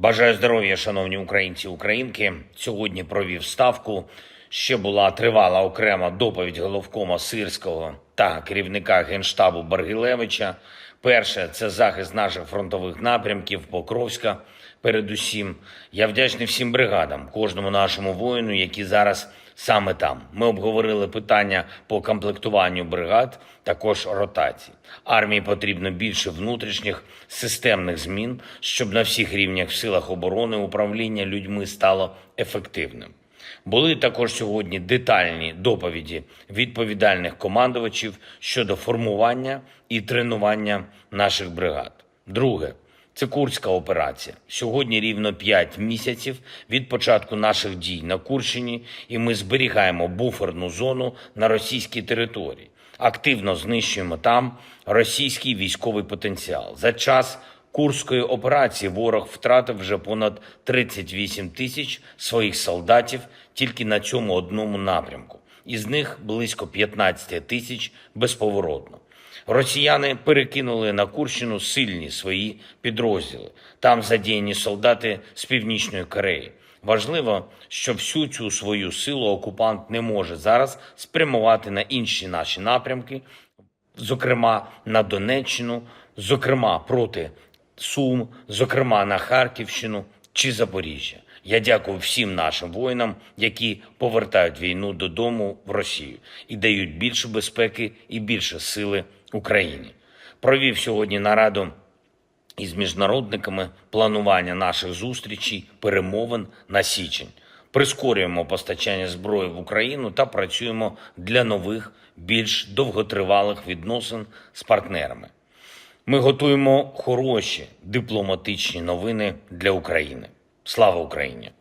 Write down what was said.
Бажаю здоров'я, шановні українці і українки. Сьогодні провів ставку. Ще була тривала окрема доповідь головкома Сирського та керівника генштабу Баргілевича. Перше це захист наших фронтових напрямків Покровська. Передусім, я вдячний всім бригадам, кожному нашому воїну, які зараз саме там. Ми обговорили питання по комплектуванню бригад, також ротації. Армії потрібно більше внутрішніх системних змін, щоб на всіх рівнях в силах оборони управління людьми стало ефективним. Були також сьогодні детальні доповіді відповідальних командувачів щодо формування і тренування наших бригад. Друге це Курська операція. Сьогодні рівно 5 місяців від початку наших дій на Курщині, і ми зберігаємо буферну зону на російській території. Активно знищуємо там російський військовий потенціал. За час Курської операції ворог втратив вже понад 38 тисяч своїх солдатів тільки на цьому одному напрямку. Із них близько 15 тисяч безповоротно. Росіяни перекинули на Курщину сильні свої підрозділи. Там задіяні солдати з Північної Кореї. Важливо, що всю цю свою силу окупант не може зараз спрямувати на інші наші напрямки, зокрема на Донеччину, зокрема проти Сум, зокрема на Харківщину чи Запоріжжя. Я дякую всім нашим воїнам, які повертають війну додому в Росію і дають більше безпеки і більше сили Україні. Провів сьогодні нараду із міжнародниками планування наших зустрічей, перемовин на січень. Прискорюємо постачання зброї в Україну та працюємо для нових, більш довготривалих відносин з партнерами. Ми готуємо хороші дипломатичні новини для України. Слава Україні!